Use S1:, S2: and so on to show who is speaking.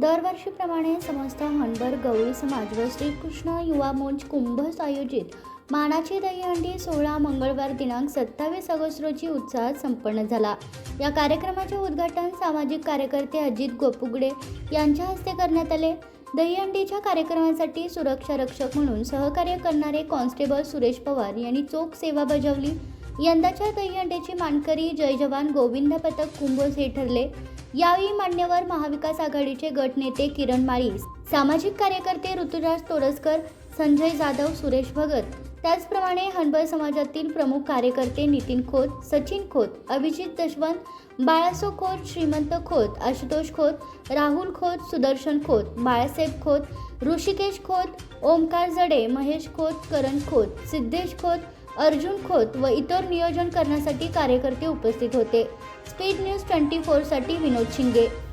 S1: दरवर्षीप्रमाणे समस्त हनबर गवळी समाज व श्रीकृष्ण युवा मंच कुंभस आयोजित मानाची दहीहंडी सोहळा मंगळवार दिनांक सत्तावीस ऑगस्ट रोजी उत्साहात संपन्न झाला. या कार्यक्रमाचे उद्घाटन सामाजिक कार्यकर्ते अजित गोपुगडे यांच्या हस्ते करण्यात आले. दहीहंडीच्या कार्यक्रमासाठी सुरक्षा रक्षक म्हणून सहकार्य करणारे कॉन्स्टेबल सुरेश पवार यांनी चोख सेवा बजावली. यंदाच्या दहीहंडीची मानकरी जय जवान गोविंद पथक कुंभोज हे ठरले. यावेळी मान्यवर महाविकास आघाडीचे गटनेते किरण माळी सामाजिक कार्यकर्ते ऋतुराज तोडसकर संजय जाधव सुरेश भगत. त्याचप्रमाणे हनबल समाजातील प्रमुख कार्यकर्ते नितीन खोत सचिन खोत अभिजित दशवंत बाळासो खोत श्रीमंत खोत आशुतोष खोत राहुल खोत सुदर्शन खोत बाळासाहेब खोत ऋषिकेश खोत ओमकार जडे महेश खोत करण खोत सिद्धेश खोत अर्जुन खोत व इतर नियोजन करण्यासाठी कार्यकर्ते उपस्थित होते. स्पीड न्यूज ट्वेंटी फोरसाठी विनोद शिंगे.